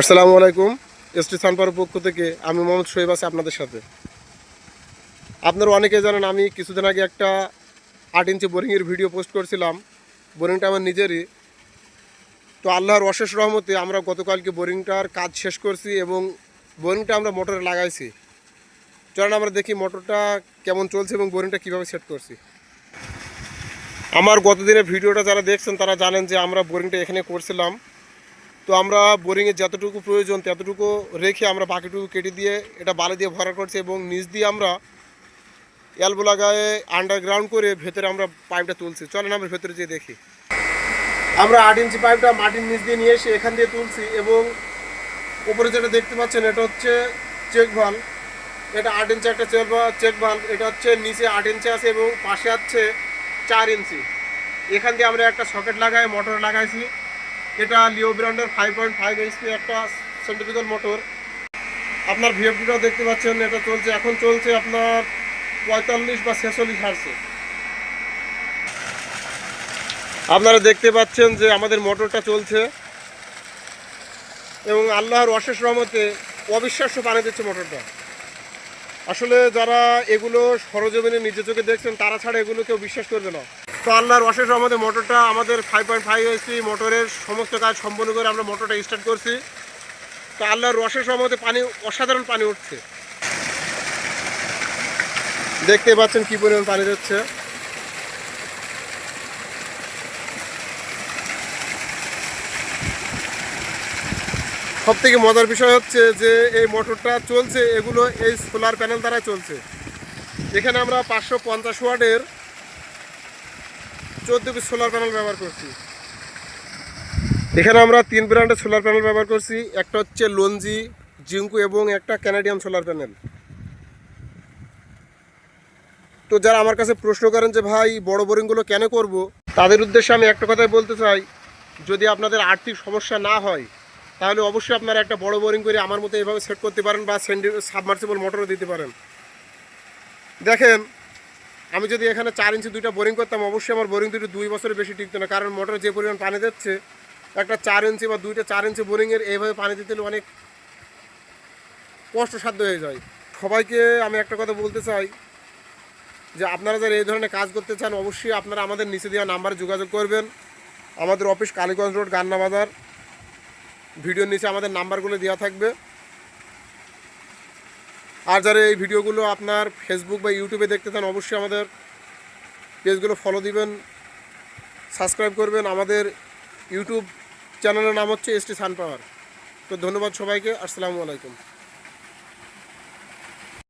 আসসালামু আলাইকুম, এসটি সানপার পক্ষ থেকে আমি মোহাম্মদ শোয়েব আছি আপনাদের সাথে। আপনারা অনেকে জানেন আমি কিছুদিন আগে একটা আট ইঞ্চি বোরিংয়ের ভিডিও পোস্ট করছিলাম। বোরিংটা আমার নিজেরই। তো আল্লাহর অশেষ রহমতে আমরা গতকালকে বোরিংটার কাজ শেষ করছি এবং বোরিংটা আমরা মোটরে লাগাইছি। চলুন আমরা দেখি মোটরটা কেমন চলছে এবং বোরিংটা কীভাবে সেট করছি। আমার গতদিনের ভিডিওটা যারা দেখছেন তারা জানেন যে আমরা বোরিংটা এখানে করছিলাম। তো আমরা বোরিংয়ের যতটুকু প্রয়োজন ততটুকু রেখে আমরা বাকিটুকু কেটে দিয়ে এটা বালি দিয়ে ভরা করছি এবং নিচ দিয়ে আমরা এলবো লাগায়ে আন্ডারগ্রাউন্ড করে ভেতরে আমরা পাইপটা তুলছি। চলেন আমরা ভেতরে যেয়ে দেখি। আমরা আট ইঞ্চি পাইপটা মাটির নিচ দিয়ে নিয়ে এসে এখান দিয়ে তুলছি এবং উপরে যেটা দেখতে পাচ্ছেন এটা হচ্ছে চেক ভালো এটা আট ইঞ্চি একটা চেক চেক ভালো এটা হচ্ছে নিচে আট ইঞ্চি আছে এবং পাশে আছে চার ইঞ্চি এখান দিয়ে আমরা একটা সকেট লাগাই মোটর লাগাইছি। এটা লিও ব্র্যান্ডের ফাইভ পয়েন্ট ফাইভ এইচপি একটা সেন্টিফিক্যাল মোটর আপনার ভিএফডিটাও দেখতে পাচ্ছেন, এটা চলছে, এখন চলছে আপনার পঁয়তাল্লিশ বা ছেচল্লিশ হারছে আপনারা দেখতে পাচ্ছেন যে আমাদের মোটরটা চলছে এবং আল্লাহর অশেষ রহমতে অবিশ্বাস্য পানি দিচ্ছে মোটরটা আসলে যারা এগুলো সরজমিনে নিজে চোখে দেখছেন, তারা ছাড়া এগুলো কেউ বিশ্বাস করবে না। তো আল্লাহর অশেষ রহমতে মোটরটা আমাদের ফাইভ পয়েন্ট ফাইভ এসপি মোটরের সমস্ত কাজ সম্পন্ন করে আমরা মোটরটা স্টার্ট করছি। তো আল্লাহর অশেষ রহমতে পানি, অসাধারণ পানি উঠছে। দেখতে পাচ্ছেন কি পরিমাণ পানি যাচ্ছে। সব থেকে মজার বিষয় হচ্ছে যে এই মোটরটা চলছে, এগুলো এই সোলার প্যানেল দ্বারা চলছে। এখানে আমরা পাঁচশো পঞ্চাশ ওয়াটের চোদ্দ পিস সোলার প্যানেল ব্যবহার করছি। এখানে আমরা তিন ব্র্যান্ডের সোলার প্যানেল ব্যবহার করছি। একটা হচ্ছে লঞ্জি জিঙ্কু এবং একটা ক্যানাডিয়াম সোলার প্যানেল তো যারা আমার কাছে প্রশ্ন করেন যে, ভাই, বড় বোরিংগুলো কেন করব? তাদের উদ্দেশ্যে আমি একটা কথাই বলতে চাই। যদি আপনাদের আর্থিক সমস্যা না হয়, তাহলে অবশ্যই আপনারা একটা বড় বোরিং করে আমার মতো এভাবে সেট করতে পারেন বা সাবমার্সিবল মোটরও দিতে পারেন। দেখেন আমি যদি এখানে চার ইঞ্চি দুইটা বোরিং করতাম, অবশ্যই আমার বোরিং দুটো দুই বছরের বেশি টিকতো না, কারণ মোটর যে পরিমাণ পানি দিচ্ছে, একটা চার ইঞ্চি বা দুইটা চার ইঞ্চি বোরিংয়ের এইভাবে পানি দিতে অনেক কষ্টসাধ্য হয়ে যায়। সবাইকে আমি একটা কথা বলতে চাই, যে আপনারা যারা এই ধরনের কাজ করতে চান, অবশ্যই আপনারা আমাদের নিচে দেওয়া নাম্বারে যোগাযোগ করবেন। আমাদের অফিস কালীগঞ্জ রোড গান্না বাজার ভিডিওর নিচে আমাদের নাম্বারগুলো দেওয়া থাকবে। আর যারা এই ভিডিওগুলো আপনার ফেসবুক বা ইউটিউবে দেখতে চান, অবশ্যই আমাদের পেজগুলো ফলো দিবেন সাবস্ক্রাইব করবেন। আমাদের ইউটিউব চ্যানেলের নাম হচ্ছে এস টি সানপাওয়ার তো ধন্যবাদ সবাইকে, আসসালামু আলাইকুম।